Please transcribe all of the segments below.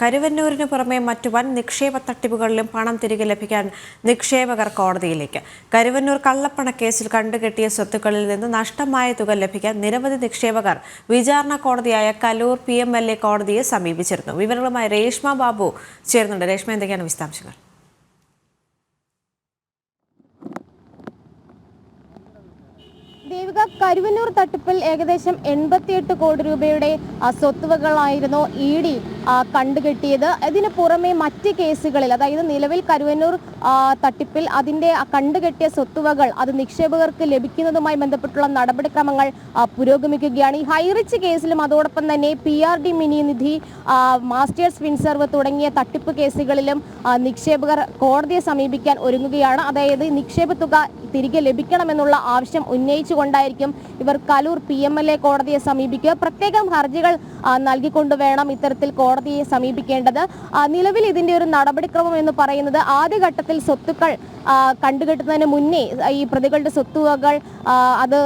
കരുവന്നൂരിന് പുറമെ മറ്റു വൻ നിക്ഷേപ തട്ടിപ്പുകളിലും പണം തിരികെ ലഭിക്കാൻ നിക്ഷേപകർ കോടതിയിലേക്ക്. കരുവന്നൂർ കള്ളപ്പണ കേസിൽ കണ്ടുകെട്ടിയ സ്വത്തുക്കളിൽ നിന്ന് നഷ്ടമായ തുക ലഭിക്കാൻ നിരവധി നിക്ഷേപകർ വിചാരണ കോടതിയായ Kaloor P M L A കോടതിയെ സമീപിച്ചിരുന്നു. വിവരങ്ങളുമായി രേഷ്മ ബാബു ചേരുന്നുണ്ട്. രേഷ്മ എന്തൊക്കെയാണ് വിശദാംശങ്ങൾ? ദേവിക കരുവന്നൂർ തട്ടിപ്പിൽ ഏകദേശം എൺപത്തിയെട്ട് കോടി രൂപയുടെ സ്വത്തുവകളായിരുന്നു ഇ ഡി. കണ്ടുകെട്ടിയത്. ഇതിന് പുറമെ മറ്റ് കേസുകളിൽ അതായത് നിലവിൽ കരുവന്നൂർ തട്ടിപ്പിൽ അതിന്റെ കണ്ടുകെട്ടിയ സ്വത്തുവകൾ അത് നിക്ഷേപകർക്ക് ലഭിക്കുന്നതുമായി ബന്ധപ്പെട്ടുള്ള നടപടിക്രമങ്ങൾ പുരോഗമിക്കുകയാണ്. ഈ ഹൈറിച്ച് കേസിലും അതോടൊപ്പം തന്നെ P R D mini Nidhi Masters Finserv തുടങ്ങിയ തട്ടിപ്പ് കേസുകളിലും നിക്ഷേപകർ കോടതിയെ സമീപിക്കാൻ ഒരുങ്ങുകയാണ്. അതായത് നിക്ഷേപ തുക തിരികെ ലഭിക്കണമെന്നുള്ള ആവശ്യം ഉന്നയിച്ചുകൊണ്ടായിരിക്കും ഇവർ Kaloor P M L A കോടതിയെ സമീപിക്കുക. പ്രത്യേകം ഹർജികൾ നൽകിക്കൊണ്ട് വേണം ഇത്തരത്തിൽ കോടതിയെ സമീപിക്കേണ്ടത്. നിലവിൽ ഇതിന്റെ ഒരു നടപടിക്രമം എന്ന് പറയുന്നത് ആദ്യഘട്ടത്തിൽ സ്വത്തുക്കൾ കണ്ടുകെട്ടുന്നതിന് മുന്നേ ഈ പ്രതികളുടെ സ്വത്തുവകൾ അത്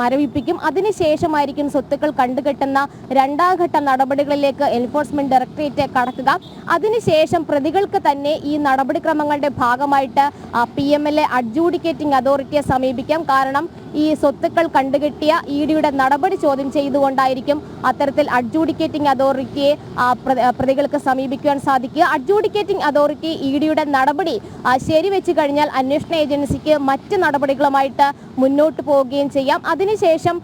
മരവിപ്പിക്കും. അതിനുശേഷമായിരിക്കും സ്വത്തുക്കൾ കണ്ടുകെട്ടുന്ന രണ്ടാം ഘട്ട നടപടികളിലേക്ക് എൻഫോഴ്സ്മെന്റ് ഡയറക്ടറേറ്റ് കടക്കുക. അതിനുശേഷം പ്രതികൾക്ക് തന്നെ ഈ നടപടിക്രമങ്ങളുടെ ഭാഗമായിട്ട് P M L A adjudicating അതോറിറ്റിയെ സമീപിക്കാം. കാരണം ഈ സ്വത്തുക്കൾ കണ്ടുകെട്ടിയ ഇ ഡിയുടെ നടപടി ചോദ്യം ചെയ്തുകൊണ്ടായിരിക്കും അത്തരത്തിൽ അഡ്ജൂഡിക്കേറ്റിംഗ് അതോറിറ്റിയെ പ്രതികൾക്ക് സമീപിക്കുവാൻ സാധിക്കുക. അഡ്ജൂഡിക്കേറ്റിംഗ് അതോറിറ്റി ഇ ഡിയുടെ നടപടി ശരിവെച്ച് കഴിഞ്ഞാൽ അന്വേഷണ ഏജൻസിക്ക് മറ്റ് നടപടികളുമായിട്ട് മുന്നോട്ട് പോവുകയും ചെയ്യാം. അതിനുശേഷം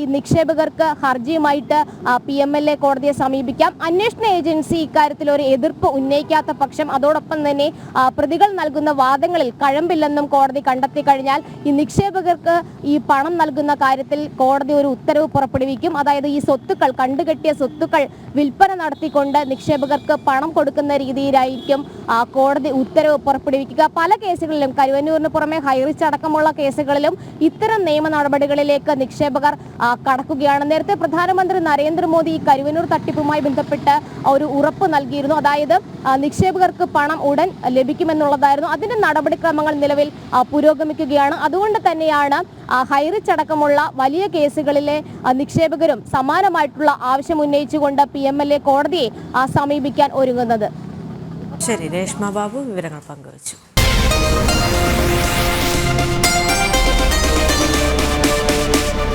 ഈ നിക്ഷേപകർക്ക് ഹർജിയുമായിട്ട് പി എം എൽ എ കോടതിയെ സമീപിക്കാം. അന്വേഷണ ഏജൻസി ഇക്കാര്യത്തിൽ ഒരു എതിർപ്പ് ഉന്നയിക്കാത്ത പക്ഷം അതോടൊപ്പം തന്നെ പ്രതികൾ നൽകുന്ന വാദങ്ങളിൽ കഴമ്പില്ലെന്നും കോടതി കണ്ടെത്തി കഴിഞ്ഞാൽ ഈ നിക്ഷേപകർക്ക് പണം നൽകുന്ന കാര്യത്തിൽ കോടതി ഒരു ഉത്തരവ് പുറപ്പെടുവിക്കും. അതായത് ഈ സ്വത്തുക്കൾ കണ്ടുകെട്ടിയ സ്വത്തുക്കൾ വിൽപ്പന നടത്തിക്കൊണ്ട് നിക്ഷേപകർക്ക് പണം കൊടുക്കുന്ന രീതിയിലായിരിക്കും കോടതി ഉത്തരവ് പുറപ്പെടുവിക്കുക. പല കേസുകളിലും കരുവന്നൂരിന് പുറമെ ഹൈറിച്ച് അടക്കമുള്ള കേസുകളിലും ഇത്തരം നിയമ നടപടികളിലേക്ക് നിക്ഷേപകർ കടക്കുകയാണ്. നേരത്തെ പ്രധാനമന്ത്രി നരേന്ദ്രമോദി ഈ കരുവന്നൂർ തട്ടിപ്പുമായി ബന്ധപ്പെട്ട് ഒരു ഉറപ്പ് നൽകിയിരുന്നു. അതായത് നിക്ഷേപകർക്ക് പണം ഉടൻ ലഭിക്കുമെന്നുള്ളതായിരുന്നു. അതിന്റെ നടപടിക്രമങ്ങൾ നിലവിൽ പുരോഗമിക്കുകയാണ്. അതുകൊണ്ട് തന്നെയാണ് ഹൈറിച്ച് അടക്കമുള്ള വലിയ കേസുകളിലെ നിക്ഷേപകരും സമാനമായിട്ടുള്ള ആവശ്യം ഉന്നയിച്ചുകൊണ്ട് പി എം എൽ എ കോടതിയെ സമീപിക്കാൻ ഒരുങ്ങുന്നത്. ശരി രേഷ്മ ബാബു വിവരങ്ങൾ പങ്കുവച്ചു.